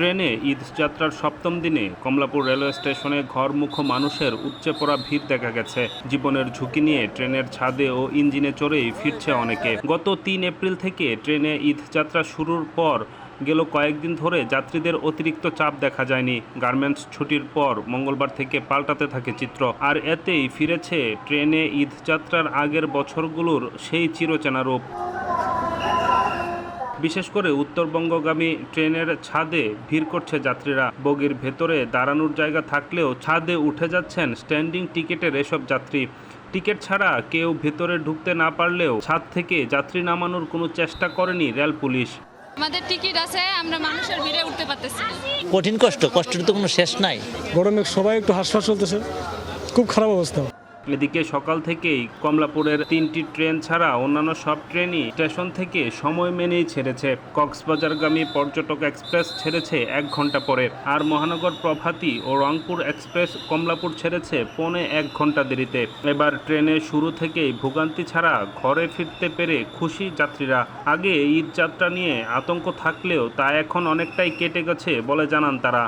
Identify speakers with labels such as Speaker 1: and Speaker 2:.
Speaker 1: ট্রেনে ঈদযাত্রার সপ্তম দিনে কমলাপুর রেলওয়ে স্টেশনে ঘরমুখো মানুষের উপচে পড়া ভিড় দেখা গেছে। জীবনের ঝুঁকি নিয়ে ট্রেনের ছাদে ও ইঞ্জিনে চড়েই ফিরছে অনেকে। গত তিন এপ্রিল থেকে ট্রেনে ঈদযাত্রা শুরুর পর গেল কয়েকদিন ধরে যাত্রীদের অতিরিক্ত চাপ দেখা যায়নি। গার্মেন্টস ছুটির পর মঙ্গলবার থেকে পাল্টাতে থাকে চিত্র। আর এতেই ফিরেছে ট্রেনে ঈদযাত্রার আগের বছরগুলোর সেই চিরচেনা রূপ। বিশেষ করে উত্তরবঙ্গগামী ট্রেনের ছাদে ভিড় করছে যাত্রীরা। বগির ভেতরে দাঁড়ানোর জায়গা থাকলেও ছাদে উঠে যাচ্ছেন স্ট্যান্ডিং টিকিটের এসব যাত্রী। টিকিট ছাড়া কেউ ভেতরে ঢুকতে না পারলেও ছাদ থেকে যাত্রী নামানোর কোনো চেষ্টা করেনি রেল পুলিশ।
Speaker 2: আমাদের টিকিট আছে আমরা মানুষের ভিড়ে উঠতে পারতেছি
Speaker 3: কঠিন কষ্ট কষ্টের তো কোনো শেষ নাই।
Speaker 4: গরমে সবাই একটু হাসফাস চলতেছে। খুব খারাপ অবস্থা।
Speaker 1: এদিকে সকাল থেকেই কমলাপুরের তিনটি ট্রেন ছাড়া অন্যান্য সব ট্রেনই স্টেশন থেকে সময় মেনেই ছেড়েছে। কক্সবাজারগামী পর্যটক এক্সপ্রেস ছেড়েছে এক ঘণ্টা পরে। আর মহানগর প্রভাতী ও রংপুর এক্সপ্রেস কমলাপুর ছেড়েছে পৌনে এক ঘণ্টা দেরিতে। এবার ট্রেনে শুরু থেকেই ভোগান্তি ছাড়া ঘরে ফিরতে পেরে খুশি যাত্রীরা। আগে ঈদ যাত্রা নিয়ে আতঙ্ক থাকলেও তা এখন অনেকটাই কেটে গেছে বলে জানান তারা।